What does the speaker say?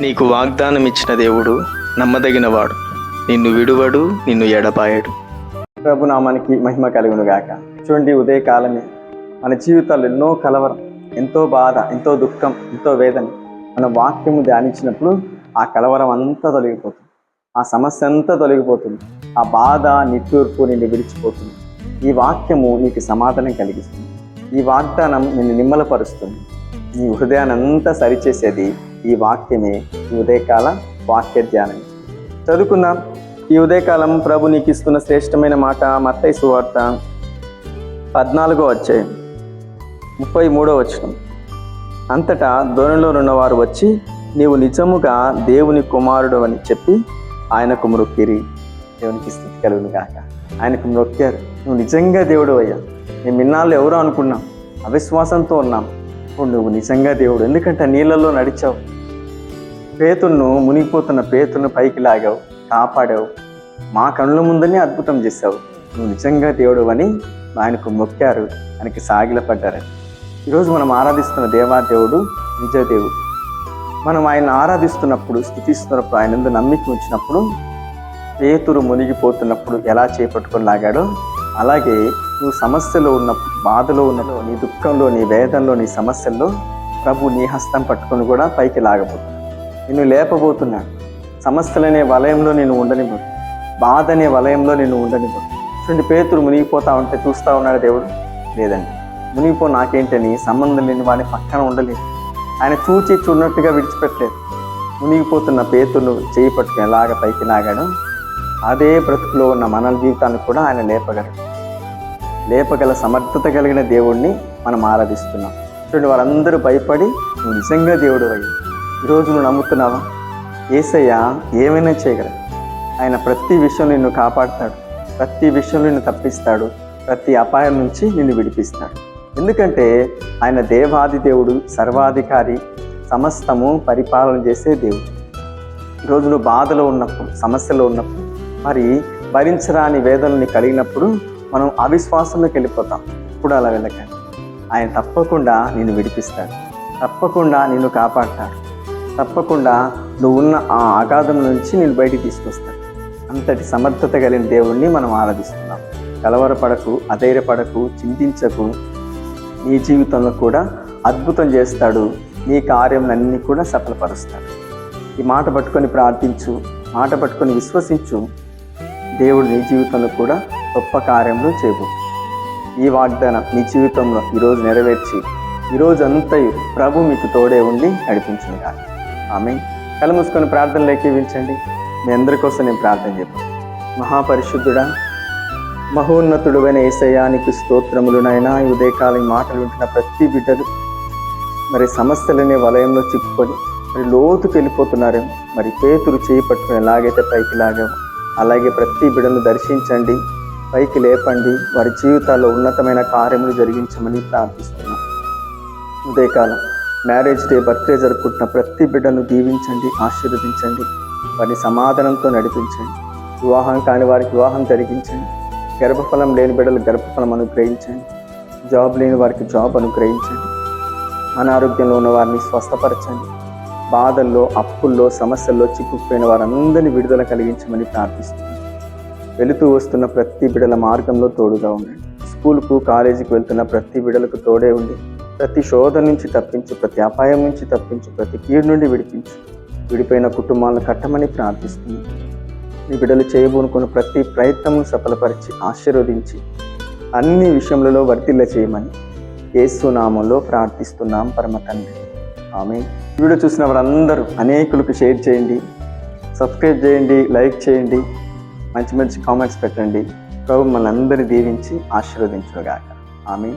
నీకు వాగ్దానం ఇచ్చిన దేవుడు నమ్మదగినవాడు. నిన్ను విడువడు నిన్ను ఎడపాయడు ప్రభు నామానికి మహిమ కలుగును గాక. చూడండి ఉదయకాలమే మన జీవితాలు ఎన్నో కలవరం ఎంతో బాధ ఎంతో దుఃఖం ఎంతో వేదన మన వాక్యము ధ్యానించినప్పుడు ఆ కలవరం అంతా తొలగిపోతుంది. ఆ సమస్య అంతా తొలగిపోతుంది. ఆ బాధ నిట్టూర్పు నిన్ను విడిచిపోతుంది. ఈ వాక్యము నీకు సమాధానం కలిగిస్తుంది. ఈ వాగ్దానం నిన్ను నిమ్మలపరుస్తుంది. నీ హృదయానంతా సరిచేసేది ఈ వాక్యమే ఈ ఉదయకాల వాక్య ధ్యానం చదువుకుందాం. ఈ ఉదయకాలం ప్రభు నీకు ఇస్తున్న శ్రేష్టమైన మాట మత్తై సువార్త పద్నాలుగో వచ్చాయి ముప్పై మూడో వచ్చిన అంతటా ధోరణిలో ఉన్నవారు వచ్చి నీవు నిజముగా దేవుని కుమారుడు అని చెప్పి ఆయనకు మ్రొక్కిరి. దేవునికి స్థితి కలుగును కాక ఆయనకు మ్రొక్కారు. నువ్వు నిజంగా దేవుడు అయ్యా. మేము ఇన్నాళ్ళు ఎవరో అనుకున్నాం. అవిశ్వాసంతో ఉన్నాం. ఇప్పుడు నువ్వు నిజంగా దేవుడు ఎందుకంటే నీళ్ళల్లో నడిచావు. పేతులను మునిగిపోతున్న పేతులను పైకి లాగావు కాపాడావు. మా కళ్ళ ముందనే అద్భుతం చేశావు. నువ్వు నిజంగా దేవుడు అని ఆయనకు మొక్కారు ఆయనకి సాగిలపడ్డారు ఈరోజు మనం ఆరాధిస్తున్న దేవాదేవుడు నిజదేవుడు మనం ఆయన ఆరాధిస్తున్నప్పుడు స్థుతిస్తున్నప్పుడు ఆయన ఎందు నమ్మిక ఉంచినప్పుడు పేతురు మునిగిపోతున్నప్పుడు ఎలా చేపట్టుకొని లాగాడో అలాగే నువ్వు సమస్యలో ఉన్న బాధలో ఉన్నప్పుడు నీ దుఃఖంలో నీ వేదనలో నీ సమస్యల్లో ప్రభు నీ హస్తం పట్టుకొని కూడా పైకి లాగబోతున్నాడు. నిన్ను లేపబోతున్నాడు. సమస్యలనే వలయంలో నేను ఉండనివ్వడు. బాధ అనే వలయంలో నేను ఉండనివ్వడు. చూడండి పేతురు మునిగిపోతా ఉంటే చూస్తా ఉన్నాడు దేవుడు? లేదండి. మునిగిపో నాకేంటని సంబంధం లేని వాడిని పక్కన ఉండలేదు. ఆయన చూచి చూడనట్టుగా విడిచిపెట్టలేదు. మునిగిపోతున్న పేతును చేయి పట్టుకుని ఎలాగ పైకి లాగాడు అదే బ్రతుకులో ఉన్న మన జీవితాన్ని కూడా ఆయన లేపగలడు. లేపగల సమర్థత కలిగిన దేవుణ్ణి మనం ఆరాధిస్తున్నాం. చూడండి వారందరూ భయపడి నువ్వు నిజంగా దేవుడు అయ్యి ఈరోజు నువ్వు నమ్ముతున్నావా? ఏసయ్య ఏమైనా చేయగలడు ఆయన ప్రతి విషయం నిన్ను కాపాడుతాడు. ప్రతి విషయం నిన్ను తప్పిస్తాడు. ప్రతి అపాయం నుంచి నిన్ను విడిపిస్తాడు. ఎందుకంటే ఆయన దేవాది దేవుడు సర్వాధికారి సమస్తము పరిపాలన చేసే దేవుడు. ఈరోజు నువ్వు బాధలో ఉన్నప్పుడు సమస్యలో ఉన్నప్పుడు మరి భరించరాని వేదనని కలిగినప్పుడు మనం అవిశ్వాసంలోకి వెళ్ళిపోతాం. ఇప్పుడు అలా వెళ్ళకండి. ఆయన తప్పకుండా నిన్ను విడిపిస్తాడు. తప్పకుండా నిన్ను కాపాడతాడు. తప్పకుండా నువ్వు ఉన్న ఆ అగాధం నుంచి నేను బయటికి తీసుకొస్తాడు. అంతటి సమర్థత కలిగిన దేవుణ్ణి మనం ఆరాధిస్తున్నాం. కలవరపడకు అధైర్యపడకు చింతించకు. నీ జీవితంలో కూడా అద్భుతం చేస్తాడు. నీ కార్యంలన్నీ కూడా సఫలపరుస్తాడు. ఈ మాట పట్టుకొని ప్రార్థించు మాట పట్టుకొని విశ్వసించు. దేవుడు నీ జీవితంలో కూడా గొప్ప కార్యములు చేయు ఈ వాగ్దానం మీ జీవితంలో ఈరోజు నెరవేర్చి ఈరోజు అంతయు ప్రభు మీకు తోడే ఉండి నడిపించింది కానీ ఆమె కళ్ళు మూసుకొని ప్రార్థనలు ఎక్కివించండి మీ అందరి కోసం నేను ప్రార్థన చెప్పాను మహాపరిశుద్ధుడా మహోన్నతుడువైన ఏసయానికి స్తోత్రములునైనా ఈ ఉదయకాలం మాటలు వింటున్న ప్రతి బిడ్డలు మరి సమస్యలనే వలయంలో చిక్కుకొని మరి లోతుకు వెళ్ళిపోతున్నారేమో మరి పేతురు చేయి పట్టుకుని ఎలాగైతే పైకి లాగామో అలాగే ప్రతి బిడ్డను దర్శించండి. పైకి లేపండి. వారి జీవితాల్లో ఉన్నతమైన కార్యములు జరిగించమని ప్రార్థిస్తున్నాం. ఉదయకాలం మ్యారేజ్ డే బర్త్డే జరుపుకుంటున్న ప్రతి బిడ్డను దీవించండి ఆశీర్వదించండి. వారిని సమాధానంతో నడిపించండి. వివాహం కాని వారికి వివాహం జరిగించండి. గర్భఫలం లేని బిడ్డలు గర్భఫలం అనుగ్రహించండి. జాబ్ లేని వారికి జాబ్ అనుగ్రహించండి. అనారోగ్యంలో ఉన్న వారిని స్వస్థపరచండి. బాధల్లో అప్పుల్లో సమస్యల్లో చిక్కుకుపోయిన వారందరినీ విడుదల కలిగించమని ప్రార్థిస్తున్నాను వెళుతూ వస్తున్న ప్రతి బిడల మార్గంలో తోడుగా ఉండండి. స్కూల్కు కాలేజీకి వెళ్తున్న ప్రతి బిడలకు తోడే ఉండి ప్రతి శోధ నుంచి తప్పించు ప్రతి అపాయం నుంచి తప్పించు ప్రతి కీడు నుండి విడిపించు. విడిపోయిన కుటుంబాలను కట్టమని ప్రార్థిస్తుంది ఈ బిడ్డలు చేయబోనుకున్న ప్రతి ప్రయత్నము సఫలపరిచి ఆశీర్వదించి అన్ని విషయములలో వర్తిల్ల చేయమని ఏసునామంలో ప్రార్థిస్తున్నాం పరమ తండ్రి. ఆమె వీడియో చూసిన వారందరూ అనేకులకు షేర్ చేయండి సబ్స్క్రైబ్ చేయండి లైక్ చేయండి. మంచి మంచి కామెంట్స్ పెట్టండి. ప్రభు మనందరి దీవించి ఆశీర్వదించుగాక ఆమె